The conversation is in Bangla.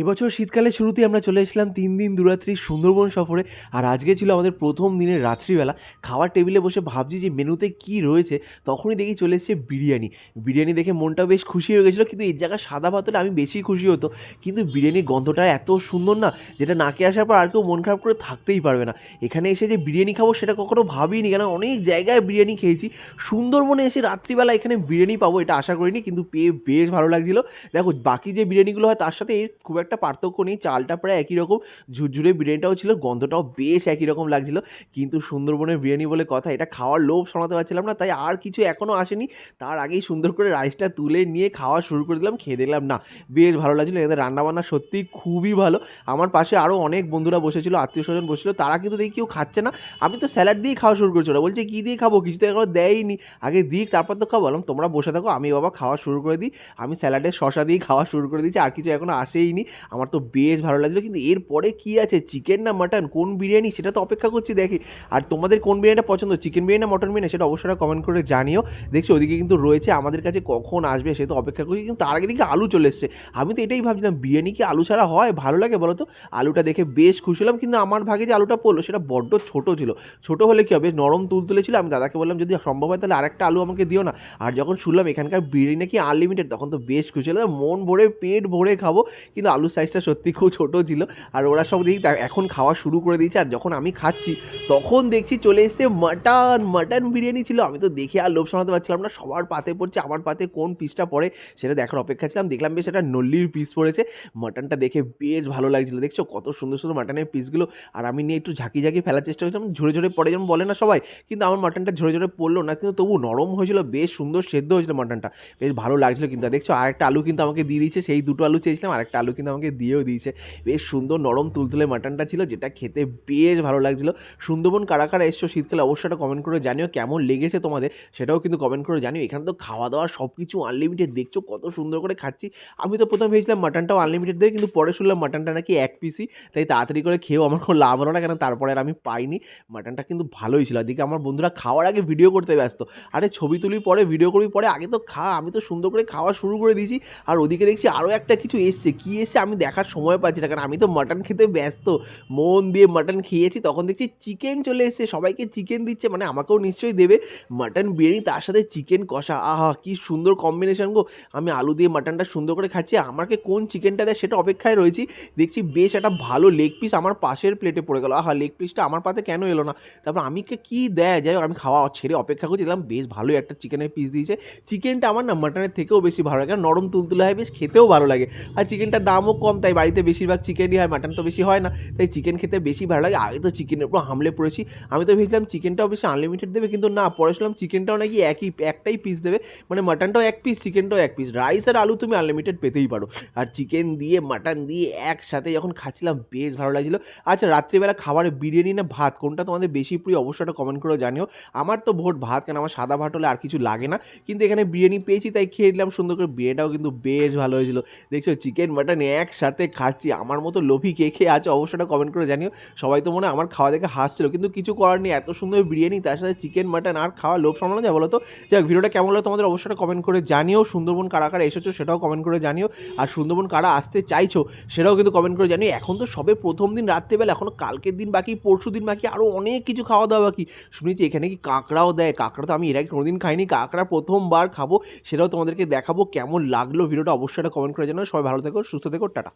এবছর শীতকালে শুরুতেই আমরা চলে এসেছিলাম তিন দিন দুরাত্রি সুন্দরবন সফরে। আর আজকে ছিল আমাদের প্রথম দিনের রাত্রিবেলা। খাওয়ার টেবিলে বসে ভাবছি যে মেনুতে কী রয়েছে, তখনই দেখি চলে এসেছে বিরিয়ানি। বিরিয়ানি দেখে মনটা বেশ খুশি হয়ে গেছিল, কিন্তু এর জায়গায় সাদা ভাত হলে আমি বেশি খুশি হতো। কিন্তু বিরিয়ানির গন্ধটা এত সুন্দর না, যেটা নাকে আসার পর আর কেউ মন খারাপ করে থাকতেই পারবে না। এখানে এসে যে বিরিয়ানি খাব সেটা কখনো ভাবিনি কেন অনেক জায়গায় বিরিয়ানি খেয়েছি। সুন্দরবনে এসে রাত্রিবেলা এখানে বিরিয়ানি পাবো এটা আশা করিনি, কিন্তু পেয়ে বেশ ভালো লাগছিল। দেখো, বাকি যে বিরিয়ানিগুলো হয় তার সাথে এর খুব একটা পার্থক্য নেই, চালটা প্রায় একই রকম, ঝুরঝুরে বিরিয়ানিটাও ছিল, গন্ধটাও বেশ একই রকম লাগছিল। কিন্তু সুন্দরবনের বিরিয়ানি বলে কথা, এটা খাওয়ার লোভ শোনাতে পারছিলাম না, তাই আর কিছু এখনও আসেনি। তার আগেই সুন্দর করে রাইসটা তুলে নিয়ে খাওয়া শুরু করে দিলাম, খেয়ে দিলাম না, বেশ ভালো লাগছিল। এদের রান্নাবান্না সত্যিই খুবই ভালো। আমার পাশে আরও অনেক বন্ধুরা বসেছিল আত্মীয় স্বজন বসেছিল, তারা কিন্তু দেখি কেউ খাচ্ছে না। আমি তো স্যালাড দিয়েই খাওয়া শুরু করেছি, ওরা বলছে, কী দিয়ে খাব? কিছু তো এখনও দেয়নি আগে দিক, তারপর তো খাব। বললাম, তোমরা বসে থাকো, আমি বাবা খাওয়া শুরু করে দিই। আমি স্যালাডের শশা দিয়ে খাওয়া শুরু করে দিয়েছি, আর কিছু এখনও আসেইনি। আমার তো বেশ ভালো লাগছিল কিন্তু এরপরে কী আছে? চিকেন না মাটন? কোন বিরিয়ানি? সেটা তো অপেক্ষা করছি, দেখি। আর তোমাদের কোন বিরিয়ানিটা পছন্দ? চিকেন বিরিয়ানি না মটন বিরিয়ানি? সেটা অবশ্যই কমেন্ট করে জানিও। দেখছি ওদিকে কিন্তু রয়েছে, আমাদের কাছে কখন আসবে সে তো অপেক্ষা করছি, কিন্তু তার আগে দিকে আলু চলে এসছে। আমি তো এটাই ভাবছিলাম, বিরিয়ানি কি আলু ছাড়া হয়? ভালো লাগে বলো তো? আলুটা দেখে বেশ খুশি হলাম, কিন্তু আমার ভাগে যে আলুটা পড়ল, সেটা বড্ড ছোট ছিল। ছোট হলে কি হবে? নরম তুলতুলে ছিল। আমি দাদাকে বললাম, যদি সম্ভব হয় তাহলে আরেকটা আলু আমাকে দিও না। আর যখন শুনলাম এখানকার বিরিয়ানি নাকি আনলিমিটেড তখন তো বেশ খুশি হলাম। মন ভরে পেট ভরে খাব। কিন্তু আলুর সাইজটা সত্যি খুব ছোটো ছিল। আর ওরা সব দেখি এখন খাওয়া শুরু করে দিয়েছে। আর যখন আমি খাচ্ছি, তখন দেখছি চলে এসছে মাটন মাটন বিরিয়ানি ছিল। আমি তো দেখে আর লোভ সামলাতে পারছিলাম না। সবার পাতে পড়ছে, আমার পাতে কোন পিসটা পড়ে সেটা দেখার অপেক্ষা ছিলাম। দেখলাম বেশ একটা নল্লির পিস পড়েছে। মাটনটা দেখে বেশ ভালো লাগছিল। দেখছ কত সুন্দর সুন্দর মাটনের পিসগুলো আর আমি নিয়ে একটু ঝাঁকি ঝাঁকি ফেলার চেষ্টা করছিলাম। ঝরে ঝরে পড়ে যেমন বলে না সবাই, কিন্তু আমার মাটনটা ঝরে ঝরে পড়ল না। কিন্তু তবু নরম হয়েছিল, বেশ সুন্দর সেদ্ধ হয়েছিল মাটনটা বেশ ভালো লাগছিল কিন্তু। দেখছ, আরেকটা আলু কিন্তু আমাকে দিয়ে দিয়েছে। সেই দুটো আলু চেয়েছিলাম, আরেকটা আলু কিন্তু আমাকে দিয়েও দিয়েছে। বেশ সুন্দর নরম তুলতুলে মাটনটা ছিল, যেটা খেতে বেশ ভালো লাগছিল। সুন্দরবন কারা কারা এসছো শীতকালে অবশ্যই কমেন্ট করে জানিও কেমন লেগেছে তোমাদের, সেটাও কিন্তু কমেন্ট করে জানিও। এখানে তো খাওয়া দাওয়া সব কিছু আনলিমিটেড দেখছ কত সুন্দর করে খাচ্ছি। আমি তো প্রথমে ভেবেছিলাম মাটনটাও আনলিমিটেড দেবে, কিন্তু পরে শুনলাম মাটনটা নাকি এক পিসি তাই তাড়াতাড়ি করে খেয়েও আমার কোনো লাভ হলো না, কেন তারপরে আর আমি পাইনি। মাটনটা কিন্তু ভালোই ছিল। এদিকে আমার বন্ধুরা খাওয়ার আগে ভিডিও করতে ব্যস্ত। আরে ছবি তুলি পরে ভিডিও করবি পরে, আগে তো খা, আমি তো সুন্দর করে খাওয়া শুরু করে দিয়েছি। আর ওদিকে দেখছি আরও একটা কিছু এসছে। কী এসছে? আমি দেখার সময় পাচ্ছি না, কারণ আমি তো মাটন খেতে ব্যস্ত। মন দিয়ে মাটন খেয়েছি, তখন দেখছি চিকেন চলে এসছে, সবাইকে চিকেন দিচ্ছে মানে আমাকেও নিশ্চয়ই দেবে মাটন বিরিয়ানি, তার সাথে চিকেন কষা। আহা, কি সুন্দর কম্বিনেশন গো। আমি আলু দিয়ে মাটনটা সুন্দর করে খাচ্ছি আমাকে কোন চিকেনটা দেয় সেটা অপেক্ষায় রয়েছি। দেখছি বেশ একটা ভালো লেগ পিস আমার পাশের প্লেটে পড়ে গেল। আহা লেগ পিসটা আমার পাতে কেন এলো না? তারপর আমি কে দেয়? যাই আমি খাওয়া ছেড়ে অপেক্ষা করছি, দেখলাম বেশ ভালোই একটা চিকেনের পিস দিয়েছে। চিকেনটা আমার না মাটনের থেকেও বেশি ভালো লাগে নরম তুলতুলে হয়, বেশ খেতেও ভালো লাগে। আর চিকেনটার দামও কম, তাই বাড়িতে বেশিরভাগ চিকেনই হয় মাটন তো বেশি হয় না। তাই চিকেন খেতে বেশি ভালো লাগে। আগে তো চিকেনের উপর হামলে পড়েছি। আমি তো ভেবেছিলাম চিকেনটাও বেশি আনলিমিটেড দেবে, কিন্তু না, পরে শুনলাম চিকেনটাও নাকি একই, একটাই পিস দেবে। মানে মাটনটাও এক পিস চিকেনটাও এক পিস রাইস আর আলু তুমি আনলিমিটেড পেতেই পারো। আর চিকেন দিয়ে মাটন দিয়ে একসাথে যখন খাচ্ছিলাম, বেশ ভালো লাগছিল। আচ্ছা রাত্রিবেলা খাবারে বিরিয়ানি না ভাত? কোনটা তোমাদের বেশি প্রিয়? অবশ্যই কমেন্ট করে জানিও। আমার তো ভোট ভাত, কেন আমার সাদা ভাত হলে আর কিছু লাগে না। কিন্তু এখানে বিরিয়ানি পেয়েছি, তাই খেয়ে দিলাম সুন্দর করে বিরিয়ানিটাও কিন্তু বেশ ভালো হয়েছিল। দেখছ চিকেন মাটন একসাথে খাচ্ছি। আমার মতো লোভি কে খেয়ে আছে অবশ্যটা কমেন্ট করে জানিও। সবাই তো মনে আমার খাওয়া দেখে হাসছিল, কিন্তু কিছু করার নেই। এত সুন্দর বিরিয়ানি, তার সাথে চিকেন মাটন আর খাওয়া লোভ সামলানো যায় বলো তো? ভিডিওটা কেমন হলো তোমাদের অবশ্যটা কমেন্ট করে জানিও। সুন্দরবন কারা কারা এসেছ সেটাও কমেন্ট করে জানিও। আর সুন্দরবন কারা আসতে চাইছো সেটাও কিন্তু কমেন্ট করে জানিও। এখন তো সবে প্রথম দিন রাত্রেবেলা, এখনও কালকের দিন বাকি, পরশু দিন বাকি আরও অনেক কিছু খাওয়া দাওয়া বাকি। শুনেছি এখানে কি কাঁকড়াও দেয়? কাঁকড়া তো আমি এর আগে কোনোদিন খাইনি। কাঁকড়া প্রথমবার খাব, সেটাও তোমাদেরকে দেখাবো। কেমন লাগল ভিডিওটা অবশ্যই কমেন্ট করে জানাও। সবাই ভালো থেকো, সুস্থ থেকো রিপোর্ট